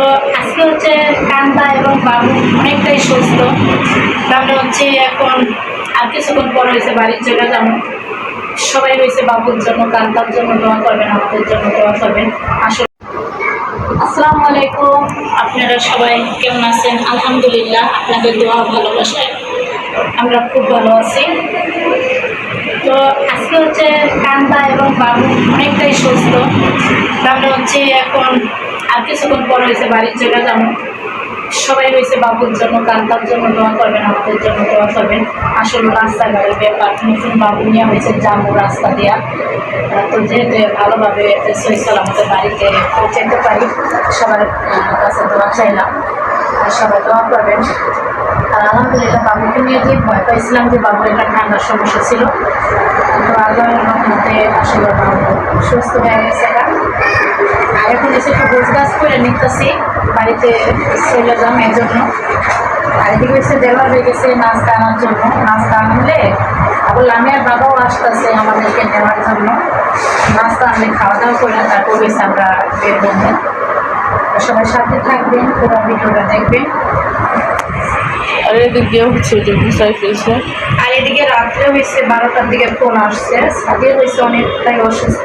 তো আজকে হচ্ছে কান্দা এবং বাবু অনেকটাই সুস্থ। তাহলে হচ্ছে এখন আর কিছুক্ষণ পর হয়েছে বাড়ির চলে যাব সবাই রয়েছে বাবুর জন্য, কান্তার জন্য দোয়া করবেন, আমাদের জন্য দোয়া করবেন। আসলে আসসালামু আলাইকুম। আপনারা সবাই কেমন আছেন? আলহামদুলিল্লাহ, আপনাদের দোয়া ভালোবাসায় আমরা খুব ভালো আছি। তো আজকে হচ্ছে কান্দা এবং বাবু অনেকটাই সুস্থ। তাহলে হচ্ছে এখন আর কিছুক্ষণ পর হয়েছে বাড়ির চলে যাব সবাই রয়েছে বাবুর জন্য কান্তার জন্য দোয়া করবেন আমাদের জন্য দোয়া করবেন। আসলে রাস্তাঘাটের ব্যাপার, নতুন বাবু নিয়ে হয়েছে যাব রাস্তা দেওয়া তো যেহেতু ভালোভাবে সৈসাল আমাদের বাড়িতে পৌঁছাতে পারি, সবার কাছে দোয়া চাইলাম। আর সবাই দোয়া করবেন। আর আলহামদুলিল্লাহ বাবুকে নিয়ে যে ভয় পাইছিলাম যে বাবুর একটা ঠান্ডার সমস্যা ছিল। তো আগামী মধ্যে আসলে বাবু সুস্থ হয়ে গেছে। গোছ গাছ করে নিতেছি বাড়িতে চলে যাম এর জন্য আর এদিকে এসে দেওয়া হয়ে গেছে নাস্তা আনার জন্য। নাস্তা আনলে আবার আমি আর বাবাও আসতেছে আমাদেরকে নেওয়ার জন্য। নাস্তা আনলে খাওয়া দাওয়া করে তারপর এসে আমরা বের করব সবাই সাথে থাকবেন পুরো ভিডিওটা দেখবেন। আর এদিক হচ্ছে আর এদিকে রাত্রে হয়েছে বারোটার দিকে ফোন আসছে। সাদিয়া হয়েছে অনেকটাই অসুস্থ।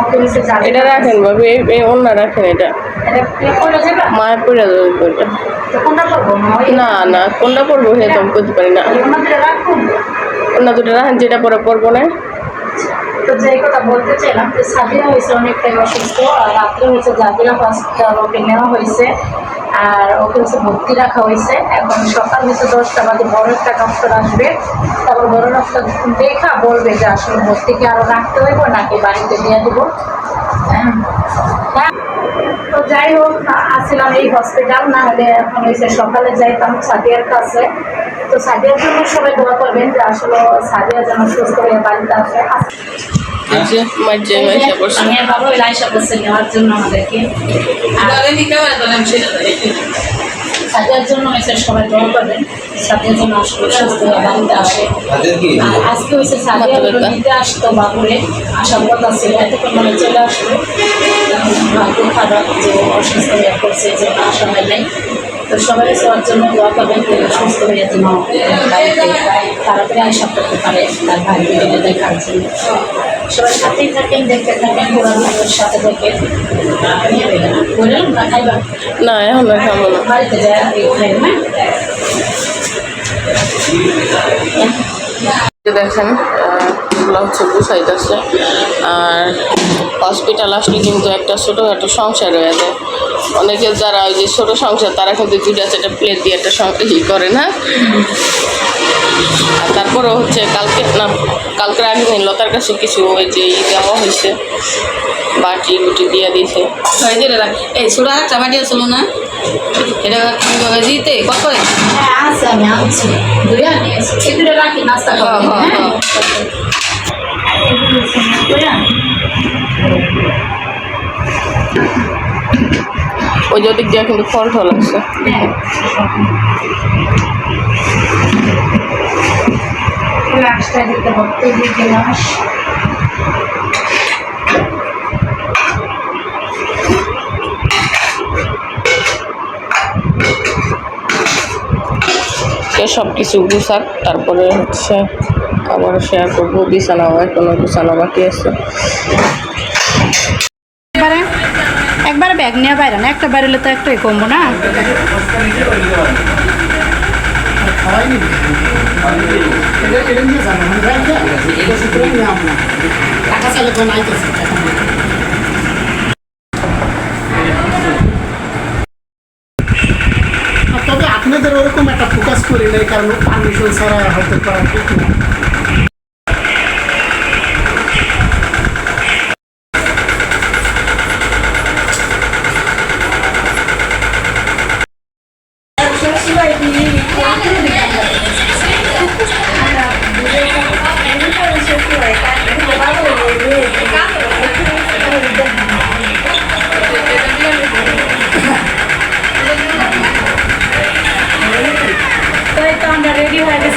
ওকে হয়েছে জানি এটা রাখেন বাবু এই এই অন্য রাখেন এটা। এটা প্লে যাবে মায়ের পড়ে যাবে বলবে কোনটা করব? না না কোনটা আমি করতে পারি না। অন্য দুটো রাখেন। যেটা পরে পড়ব না। তো যে কথা বলতে চাইলাম যে সাদিয়া হয়েছে অনেকটাই অসুস্থ আর রাত্রে হয়েছে জাতিরা হসপিটাল ওকে নেওয়া হয়েছে আর ওকে হচ্ছে ভর্তি রাখা হয়েছে। এখন সকাল হয়েছে দশটা বাদে বড় একটা ডক্টর আসবে। তারপর বড় ডক্টর দেখা বলবে যে আসলে ভর্তিকে আরও রাখতে হইব নাকি বাড়িতে দিয়ে দেবো হ্যাঁ। হ্যাঁ। তো যাই হোক, আসছিলাম এই হসপিটাল না হলে এখন হয়েছে সকালে যাইতাম, সাদিয়ার কাছে। তো সাদিয়ার জন্য সবাই দোয়া করবেন যে আসলে সাদিয়া যেন সুস্থ হয়ে বাড়িতে আসে। নেওয়ার জন্য আমাদেরকে। সাদিয়ার জন্য হয়েছে সবাই দোয়া করবেন। সাদিয়ার জন্য আসলে সুস্থ বাড়িতে আসে। আজকে হয়েছে সাদিয়া মাথা আসতো বাবুরে। আসার কথা ছিল এতক্ষণ মনে চলে আসতো ভাগ্য খারাপ যে অসুস্থ হয়ে পড়ছে যে আসা হয় নাই। তো সবাই সবার জন্য দোয়া করবেন সুস্থ হয়ে যেন বাড়িতে তাড়াতাড়ি আশা করতে পারে তার ভাই বোনেরা দেখার জন্য। সবাই সাথেই থাকেন দেখতে থাকেন পুরো ভিডিওর সাথে বললাম না এখন খাব না। বাড়িতে যায় দেখেন এগুলো হচ্ছে গুছাইতেছে আর হসপিটাল আসলে কিন্তু একটা ছোটো ছোটোখাটো সংসার হয়ে যায়। অনেকে যারা ওই যে ছোটো সংসার তারা কিন্তু দুইটা চারটা প্লেট দিয়ে একটা ই করে না? আর তারপরে হচ্ছে কালকে না কালকে আগে দিন লতার কাছে কিছু ওই যে ই দেওয়া হয়েছে বাটি গুটি দিয়ে দিয়েছে। এই সুরা চামাটি আসলো না এটা দিতে কত? হ্যাঁ আছে আমি আনছি। দুই আনি এগুলো রাখি নাস্তা হ্যাঁ, হ্যাঁ, হ্যাঁ। ওই যে দিক দিয়ে কিন্তু ফল ফল আছে সব কিছু গুছাক তারপরে হচ্ছে আবার শেয়ার করব বিছানা এখনও বিছানা বাকি আছে। একবারে একবারে ব্যাগ নিয়ে বাইরে না একটা বাইরে তো একটাই কমবো না? তবে আপনাদের ওরকম একটা ফোকাস করি নাই কারণ পারমিশন ছাড়া হয়তো করা ঠিক না।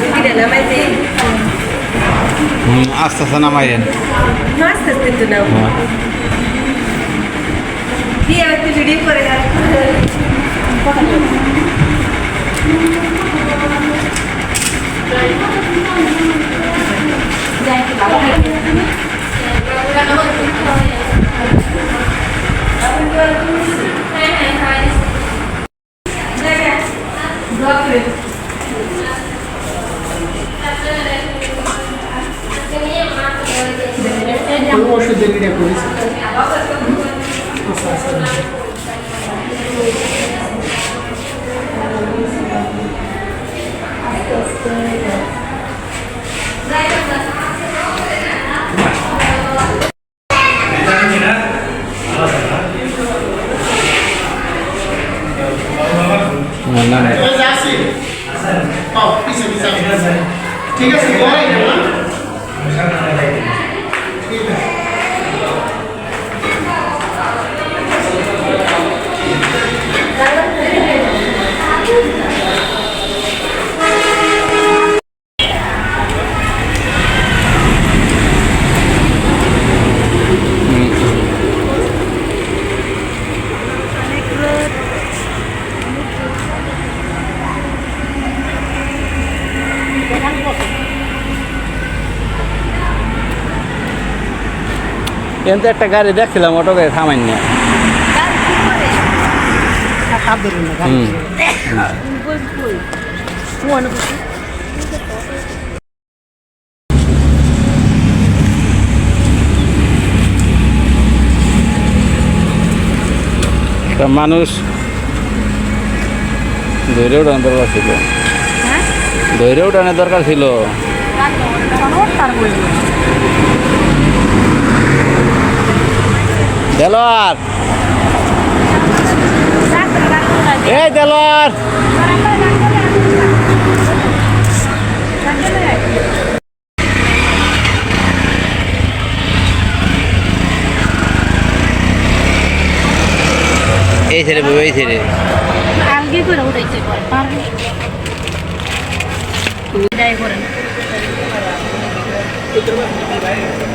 খালা মামাই একসাথে নিয়ে যান নিয়ে যান আরেকও সাড়ে হুম, আস্তে আস্তে নামাইলেন ওই ঠিক আছে কিন্তু একটা গাড়ি দেখছিলাম অটো গাড়ি থামাই না। মানুষ ধৈর্য উঠানোর দরকার ছিল। ধৈর্য উঠানোর দরকার ছিল। দেলোয়ার। এই দেলোয়ার। এই ছেড়ে বউ এই আলগে করে উঠাইছে করেন।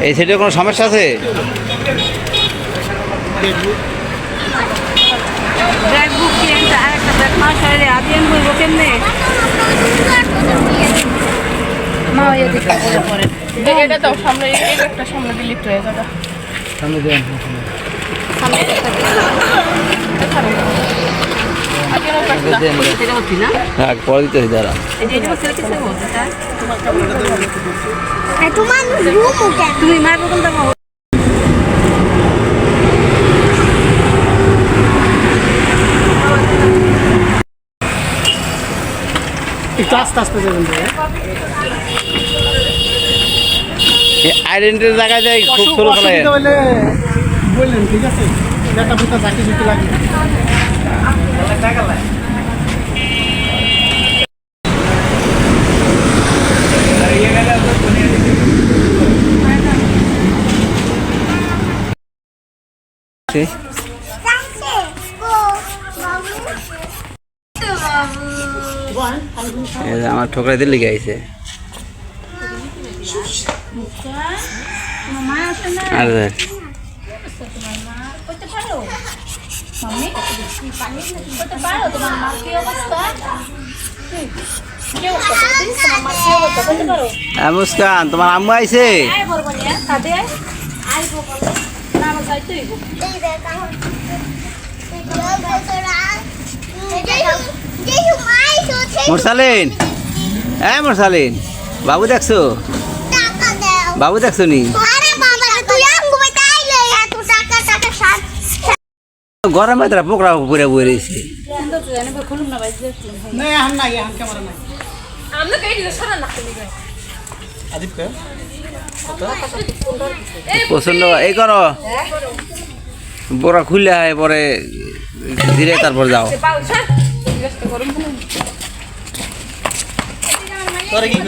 এই ছেড়ে কোনো সমস্যা আছে? ব্যাগ বুক কিনে আর একটা ব্যাগ মাস হয়ে আদিয়ান বলব কেমনে মা ওই দিকে করে করেন এটা তো সামনে একটা সামনে ডিলিট হয়ে যাবে সামনে দেন সেটা হ্যাঁ পরে দিতে দাঁড়া এই যে এটা ছেলে কিসে বলছে তা তোমার তুমি মায়ের একটু আস্তে আস্তে যাবেন ভাইয়া আইডেন্টিটির জায়গায় যাই খুব অসুবিধা হলে বললেন ঠিক আছে? এই অবস্থা করতে পারো হ্যাঁ মুস্কান তোমার আম্মু আইছে? আইবো না আমার যাইতে হইব এই দেখ আমার যেই মাই তো সেই মোরসালিন। হ্যাঁ মোরসালিন বাবু দেখছ? বাবু দেখছ নি? গরমে তারা পোকড়া পুরে বই রয়েছে। খুলুন না ভাই না এখন নাই এখন ক্যামেরা নাই। আমরা কই দিলে সারা না করি আদিপ কে প্রচণ্ড এই করো। বোরা খুললে হয় পরে ধীরে তারপর যাও। ತೊರಗಿ